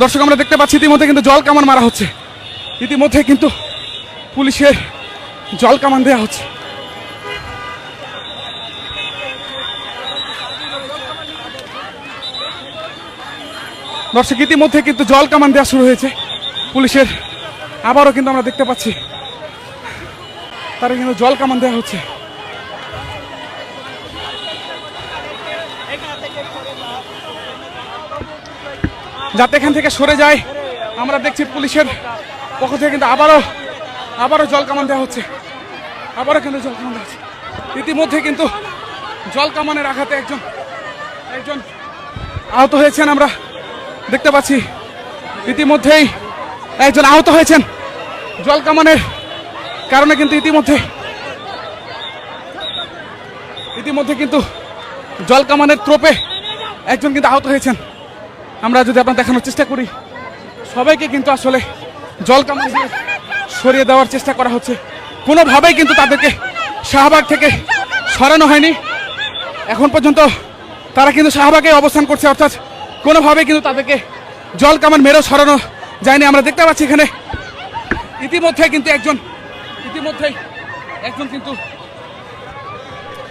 দর্শক, আমরা দেখতে পাচ্ছি ইতিমধ্যে কিন্তু জল কামান মারা হচ্ছে। ইতিমধ্যে কিন্তু পুলিশের জল কামান দেওয়া হচ্ছে। দর্শক, ইতিমধ্যে কিন্তু জল কামান দেওয়া শুরু হয়েছে। পুলিশের আবারও কিন্তু আমরা দেখতে পাচ্ছি তারা কিন্তু জল কামান দেওয়া হচ্ছে। যাতে এখান থেকে সরে যায়। আমরা দেখছি পুলিশের পক্ষ থেকে কিন্তু আবারও আবারও জল কামান দেওয়া হচ্ছে। আবারও কিন্তু জল কামান দেওয়া হচ্ছে। ইতিমধ্যে কিন্তু জল কামানের আঘাতে একজন একজন আহত হয়েছেন আমরা দেখতে পাচ্ছি। ইতিমধ্যেই একজন আহত হয়েছেন। জল কামানের কারণে কিন্তু ইতিমধ্যে ইতিমধ্যে কিন্তু জল কামানের ত্রোপে একজন কিন্তু আহত হয়েছেন। আমরা যদি আপনার দেখানোর চেষ্টা করি, সবাইকে কিন্তু আসলে জল কামান দিয়ে সরিয়ে দেওয়ার চেষ্টা করা হচ্ছে। কোনোভাবেই কিন্তু তাদেরকে শাহবাগ থেকে সরানো হয়নি। এখন পর্যন্ত তারা কিন্তু শাহবাগে অবস্থান করছে, অর্থাৎ কোনোভাবেই কিন্তু তাদেরকে জল কামান মেরেও সরানো যায়নি। আমরা দেখতে পাচ্ছি এখানে ইতিমধ্যে কিন্তু একজন, ইতিমধ্যেই একজন কিন্তু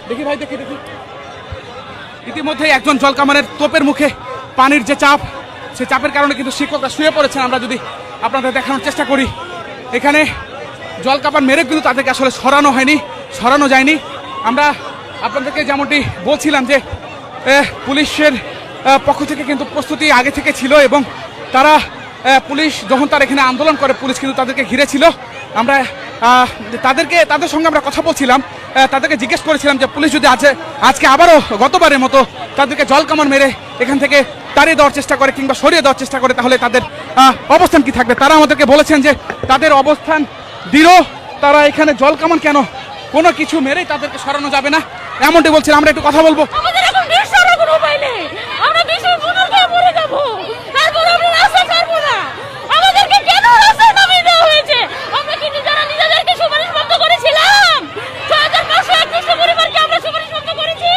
দেখি ভাই, দেখি দেখি। ইতিমধ্যেই একজন জল কামানের তোপের মুখে পানির যে চাপ, সে চাপের কারণে কিন্তু শিক্ষকরা শুয়ে পড়েছেন। আমরা যদি আপনাদের দেখানোর চেষ্টা করি, এখানে জল কামান মেরে কিন্তু তাদেরকে আসলে সরানো হয়নি, সরানো যায়নি। আমরা আপনাদেরকে যেমনটি বলছিলাম যে পুলিশের পক্ষ থেকে কিন্তু প্রস্তুতি আগে থেকে ছিল এবং তারা পুলিশ যখন তারা এখানে আন্দোলন করে, পুলিশ কিন্তু তাদেরকে ঘিরেছিল। আমরা তাদেরকে, তাদের সঙ্গে আমরা কথা বলছিলাম তাদেরকে জিজ্ঞেস করেছিলাম যে, পুলিশ যদি আছে আজকে আবারও গতবারের মতো তাদেরকে জল কামান মেরে এখান থেকে তাড়িয়ে দেওয়ার চেষ্টা করে কিংবা সরিয়ে দেওয়ার চেষ্টা করে, তাহলে তাদের অবস্থান কি থাকবে? তারা আমাদেরকে বলেছেন যে তাদের অবস্থান দৃঢ়, তারা এখানে জল কামান কেন? কোনো কিছু মেরেই তাদেরকে সরানো যাবে না। এমনটি বলছেন, আমরা একটু কথা বলব আমাদের এখন দেশ ছাড়ার কোনো উপায় নেই আমরা দেশের পুনর খেয়ে মরে যাব তারপর আমরা রাস্তা ছাড়বো না আমাদেরকে কেন রাস্তায় নামিয়ে দেওয়া হয়েছে আমরা কি নিজেরা নিজেদেরকে সুপারিশ বন্ধ করেছিলাম ছয় হাজার পাঁচশো একত্রিশটা পরিবারকে আমরা সুপারিশ বন্ধ করেছি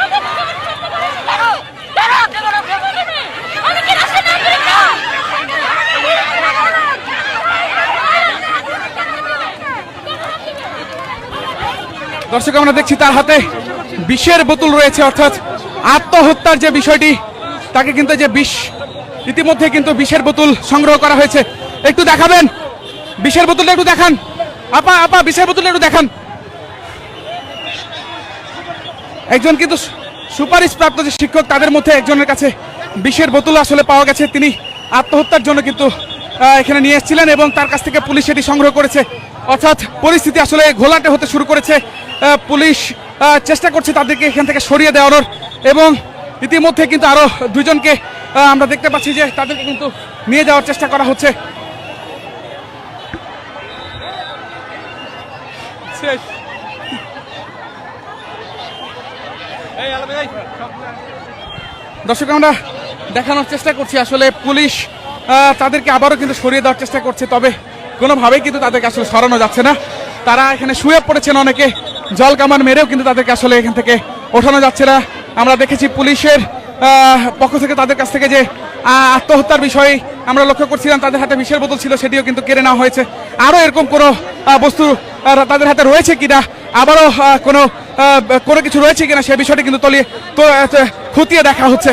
আমরা কি সুপারিশ বন্ধ করেছি কেন কেন কেন রাস্তা বন্ধ নেই? আমি কি রাস্তায় নামবো না দর্শক, আমরা দেখছি তার হাতে বিষের বোতল রয়েছে, অর্থাৎ আত্মহত্যার যে বিষয়টি, তাকে কিন্তু যে বিষ, ইতিমধ্যে কিন্তু বিষের বোতল সংগ্রহ করা হয়েছে। একটু দেখাবেন, বিষের বোতলটা একটু দেখান। আপা আপা, বিষের বোতলটা একটু দেখান। একজন কিন্তু সুপারিশ প্রাপ্ত যে শিক্ষক, তাদের মধ্যে একজনের কাছে বিষের বোতল আসলে পাওয়া গেছে। তিনি আত্মহত্যার জন্য কিন্তু এখানে নিয়ে এসেছিলেন এবং তার কাছ থেকে পুলিশ এটি সংগ্রহ করেছে। অর্থাৎ পরিস্থিতি আসলে ঘোলাটে হতে শুরু করেছে পুলিশ চেষ্টা করছে তাদেরকে এখান থেকে সরিয়ে দেওয়ানোর এবং ইতিমধ্যে কিন্তু আরও দুজনকে আমরা দেখতে পাচ্ছি যে তাদেরকে কিন্তু নিয়ে যাওয়ার চেষ্টা করা হচ্ছে। দর্শক, আমরা দেখানোর চেষ্টা করছি, আসলে পুলিশ তাদেরকে আবারও কিন্তু সরিয়ে দেওয়ার চেষ্টা করছে, তবে কোনোভাবেই কিন্তু তাদেরকে আসলে সরানো যাচ্ছে না। তারা এখানে শুয়ে পড়েছেন অনেকে, জল কামান মেরেও কিন্তু তাদেরকে আসলে এখান থেকে ওঠানো যাচ্ছে না। আমরা দেখেছি পুলিশের পক্ষ থেকে তাদের কাছ থেকে যে আত্মহত্যার বিষয়ে আমরা লক্ষ্য করছিলাম, তাদের হাতে বিষের বোতল ছিল, সেটিও কিন্তু কেড়ে নেওয়া হয়েছে। আরও এরকম কোনো বস্তু তাদের হাতে রয়েছে কিনা, আবারও কোনো কোনো কিছু রয়েছে কিনা, সে বিষয়টি কিন্তু তলিয়ে, তো খতিয়ে দেখা হচ্ছে।